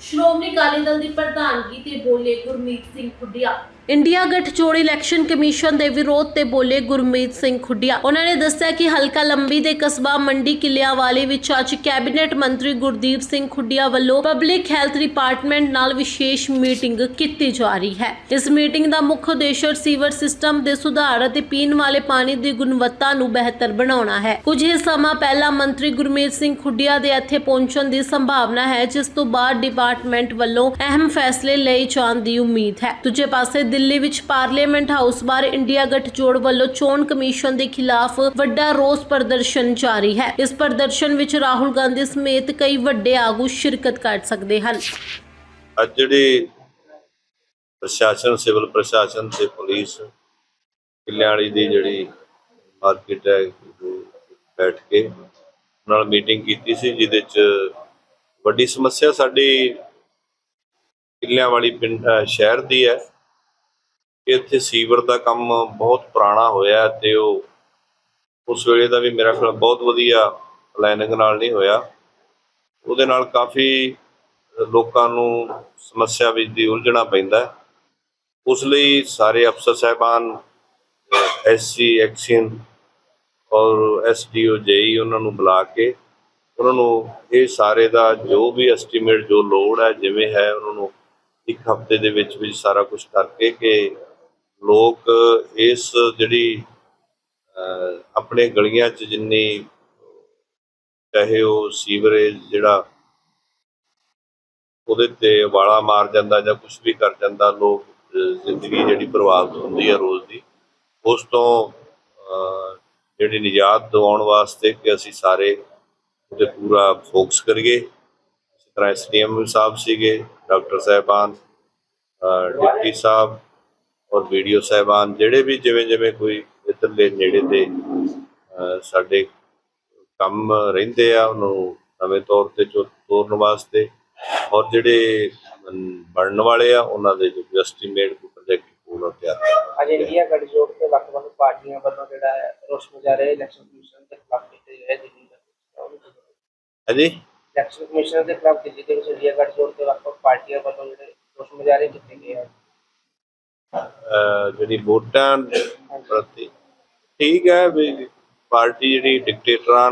ਸ਼੍ਰੋਮਣੀ ਅਕਾਲੀ ਦਲ ਦੀ ਪ੍ਰਧਾਨਗੀ ਤੇ ਬੋਲੇ ਗੁਰਮੀਤ ਸਿੰਘ ਖੁੱਡੀਆ। ਇੰਡੀਆ ਗਠਜੋੜ ਇਲੈਕਸ਼ਨ ਕਮਿਸ਼ਨ ਦੇ ਵਿਰੋਧ ਤੇ ਬੋਲੇ ਗੁਰਮੀਤ ਸਿੰਘ ਖੁੱਡੀਆ। ਉਹਨਾਂ ਨੇ ਦੱਸਿਆ ਕਿ ਹਲਕਾ ਲੰਬੀ ਦੇ ਕਸਬਾ ਮੰਡੀ ਕਿਲਿਆਂ ਵਿੱਚ ਅੱਜ ਕੈਬਨਿਟ ਮੰਤਰੀ ਗੁਰਦੀਪ ਸਿੰਘ ਖੁੱਡੀਆ ਵੱਲੋਂ ਪਬਲਿਕ ਹੈਲਥ ਡਿਪਾਰਟਮੈਂਟ ਨਾਲ ਵਿਸ਼ੇਸ਼ ਮੀਟਿੰਗ ਕੀਤੀ ਜਾ ਰਹੀ ਹੈ। ਇਸ ਮੀਟਿੰਗ ਦਾ ਮੁੱਖ ਉਦੇਸ਼ ਸੀਵਰ ਸਿਸਟਮ ਦੇ ਸੁਧਾਰ ਅਤੇ ਪੀਣ ਵਾਲੇ ਪਾਣੀ ਦੀ ਗੁਣਵੱਤਾ ਨੂੰ ਬਿਹਤਰ ਬਣਾਉਣਾ ਹੈ। ਕੁਝ ਹੀ ਸਮਾਂ ਪਹਿਲਾਂ ਮੰਤਰੀ ਗੁਰਮੀਤ ਸਿੰਘ ਖੁੱਡੀਆ ਦੇ ਇੱਥੇ ਪਹੁੰਚਣ ਦੀ ਸੰਭਾਵਨਾ ਹੈ, ਜਿਸ ਤੋਂ ਬਾਅਦ ਡਿਪਾਰਟਮੈਂਟ ਵੱਲੋਂ ਅਹਿਮ ਫੈਸਲੇ ਲਏ ਜਾਣ ਦੀ ਉਮੀਦ ਹੈ। ਦੂਜੇ ਪਾਸੇ ਦਿੱਲੀ ਵਿੱਚ ਪਾਰਲੀਮੈਂਟ ਹਾਊਸ ਬਾਹਰ ਇੰਡੀਆ ਗਠਜੋੜ ਵੱਲੋਂ ਚੋਣ ਕਮਿਸ਼ਨ ਦੇ ਖਿਲਾਫ ਵੱਡਾ ਰੋਸ ਪ੍ਰਦਰਸ਼ਨ ਜਾਰੀ ਹੈ। ਇਸ ਪ੍ਰਦਰਸ਼ਨ ਵਿੱਚ ਰਾਹੁਲ ਗਾਂਧੀ ਸਮੇਤ ਕਈ ਵੱਡੇ ਆਗੂ ਸ਼ਿਰਕਤ ਕਰ ਸਕਦੇ ਹਨ। ਅੱਜ ਜਿਹੜੀ ਪ੍ਰਸ਼ਾਸਨ, ਸਿਵਲ ਪ੍ਰਸ਼ਾਸਨ ਤੇ ਪੁਲਿਸ ਕਿੱਲਿਆਂ ਦੀ ਜਿਹੜੀ ਮਾਰਕੀਟ ਹੈ ਬੈਠ ਕੇ ਨਾਲ ਮੀਟਿੰਗ ਕੀਤੀ ਸੀ, ਜਿਹਦੇ ਚ ਵੱਡੀ ਸਮੱਸਿਆ ਸਾਡੀ ਕਿੱਲਿਆਂ ਵਾਲੀ ਪਿੰਡ ਸ਼ਹਿਰ ਦੀ ਹੈ। ਇੱਥੇ ਸੀਵਰ ਦਾ ਕੰਮ ਬਹੁਤ ਪੁਰਾਣਾ ਹੋਇਆ ਹੈ ਤੇ ਉਹ ਉਸ ਵੇਲੇ ਦਾ ਵੀ ਮੇਰਾ ਖਿਆਲ ਬਹੁਤ ਵਧੀਆ ਪਲੈਨਿੰਗ ਨਾਲ ਨਹੀਂ ਹੋਇਆ। ਉਹਦੇ ਨਾਲ ਕਾਫੀ ਲੋਕਾਂ ਨੂੰ ਸਮੱਸਿਆ ਵਿੱਚ ਦੀ ਉਲਝਣਾ ਪੈਂਦਾ ਉਸ ਲਈ ਸਾਰੇ ਅਫਸਰ ਸਾਹਿਬਾਨ ਐਸਸੀ ਐਕਸ਼ਨ ਔਰ ਐਸਡੀਓ ਜੇਈ, ਉਹਨਾਂ ਨੂੰ ਬੁਲਾ ਕੇ ਉਹਨਾਂ ਨੂੰ ਇਹ ਸਾਰੇ ਦਾ ਜੋ ਵੀ ਐਸਟੀਮੇਟ ਜੋ ਲੋਡ ਹੈ, ਜਿਵੇਂ ਹੈ, ਉਹਨਾਂ ਨੂੰ ਇੱਕ ਹਫ਼ਤੇ ਦੇ ਵਿੱਚ ਵਿੱਚ ਸਾਰਾ ਕੁਝ ਕਰਕੇ ਕਿ ਲੋਕ ਇਸ ਜਿਹੜੀ ਆਪਣੇ ਗਲੀਆਂ 'ਚ ਜਿੰਨੀ ਚਾਹੇ ਉਹ ਸੀਵਰੇਜ ਜਿਹੜਾ ਉਹਦੇ ਤੇ ਵਾਲਾ ਮਾਰ ਜਾਂਦਾ ਜਾਂ ਕੁਝ ਵੀ ਕਰ ਜਾਂਦਾ, ਲੋਕ ਜ਼ਿੰਦਗੀ ਜਿਹੜੀ ਪ੍ਰਭਾਵਿਤ ਹੁੰਦੀ ਹੈ ਰੋਜ਼ ਦੀ, ਉਸ ਤੋਂ ਜਿਹੜੀ ਨਿਜਾਤ ਦਿਵਾਉਣ ਵਾਸਤੇ ਕਿ ਅਸੀਂ ਸਾਰੇ ਉਹਤੇ ਪੂਰਾ ਫੋਕਸ ਕਰੀਏ ਇਸ ਤਰ੍ਹਾਂ ਐਸਡੀਐਮ ਸਾਹਿਬ ਸੀਗੇ ਡਾਕਟਰ ਸਾਹਿਬਾਨ ਅਹ, ਡਿਪਟੀ ਸਾਹਿਬ ਔਰ ਵੀਡੀਓ ਸਾਹਿਬਾਨ ਜਿਹੜੇ ਵੀ ਜਿਵੇਂ ਜਿਵੇਂ ਕੋਈ ਇੱਧਰਲੇ ਨੇੜੇ ਤੇ ਸਾਡੇ ਕੰਮ ਰਹਿੰਦੇ ਆ ਉਹਨੂੰ ਨਵੇਂ ਤੌਰ ਤੇ ਚੋ- ਤੋਰਨ ਵਾਸਤੇ ਔਰ ਜਿਹੜੇ ਬਣਨ ਵਾਲੇ ਆ ਉਹਨਾਂ ਦੇ ਜੋ ਐਸਟੀਮੇਟ ਪ੍ਰੋਜੈਕਟ ਪੂਰਾ ਤਿਆਰ ਕਰਨਾ। ਇੰਡੀਆ ਗਠਜੋੜ ਤੇ ਵੱਖ ਵੱਖ ਪਾਰਟੀਆਂ ਵੱਲੋਂ ਜਿਹੜਾ ਰੋਸ ਮੁਜ਼ਾਹਰੇ ਇਲੈਕਸ਼ਨ ਕਮਿਸ਼ਨ ਦੇ ਖਿਲਾਫ ਕੀਤੇ ਗਏ ਦਿੱਲੀ ਦੇ ਹਾਂਜੀ? ਇਲੈਕਸ਼ਨ ਕਮਿਸ਼ਨ ਦੇ ਖਿਲਾਫ ਦਿੱਲੀ ਦੇ ਵਿੱਚ ਇੰਡੀਆ ਗਠਜੋੜ ਤੇ ਵੱਖ ਪਾਰਟੀਆਂ ਵੱਲੋਂ ਜਿਹੜੇ ਰੋਸ ਮੁਜ਼ਾਹਰੇ ਕੀਤੇ ਗਏ ਅਹ, ਜਿਹੜੀ ਵੋਟਾਂ ਪ੍ਰਤੀ ਠੀਕ ਹੈ ਵੀ ਪਾਰਟੀ ਜਿਹੜੀ ਡਿਕਟੇਟਰਾਂ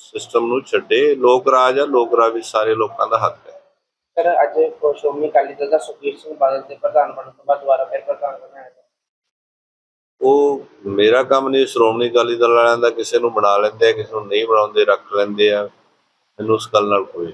ਸਿਸਟਮ ਨੂੰ ਛੱਡੇ ਲੋਕ ਰਾਜ ਆ ਲੋਕ ਰਾਜ ਵਿੱਚ ਸਾਰੇ ਲੋਕਾਂ ਦਾ ਹੱਕ ਹੈ। ਸਰ ਅੱਜ ਸ਼੍ਰੋਮਣੀ ਅਕਾਲੀ ਦਲ ਦਾ ਸੁਖਬੀਰ ਸਿੰਘ ਬਾਦਲ ਦੇ ਪ੍ਰਧਾਨ ਬਣਨ ਤੋਂ ਬਾਅਦ ਦੁਬਾਰਾ ਫਿਰ ਪ੍ਰਧਾਨ ਬਣਾਇਆ ਗਿਆ। ਉਹ ਮੇਰਾ ਕੰਮ ਨਹੀਂ ਸ਼੍ਰੋਮਣੀ ਅਕਾਲੀ ਦਲ ਵਾਲਿਆਂ ਦਾ ਕਿਸੇ ਨੂੰ ਬਣਾ ਲੈਂਦੇ ਆ ਕਿਸੇ ਨੂੰ ਨਹੀਂ ਬਣਾਉਂਦੇ ਰੱਖ ਲੈਂਦੇ ਆ। ਮੈਨੂੰ ਉਸ ਗੱਲ ਨਾਲ ਕੋਈ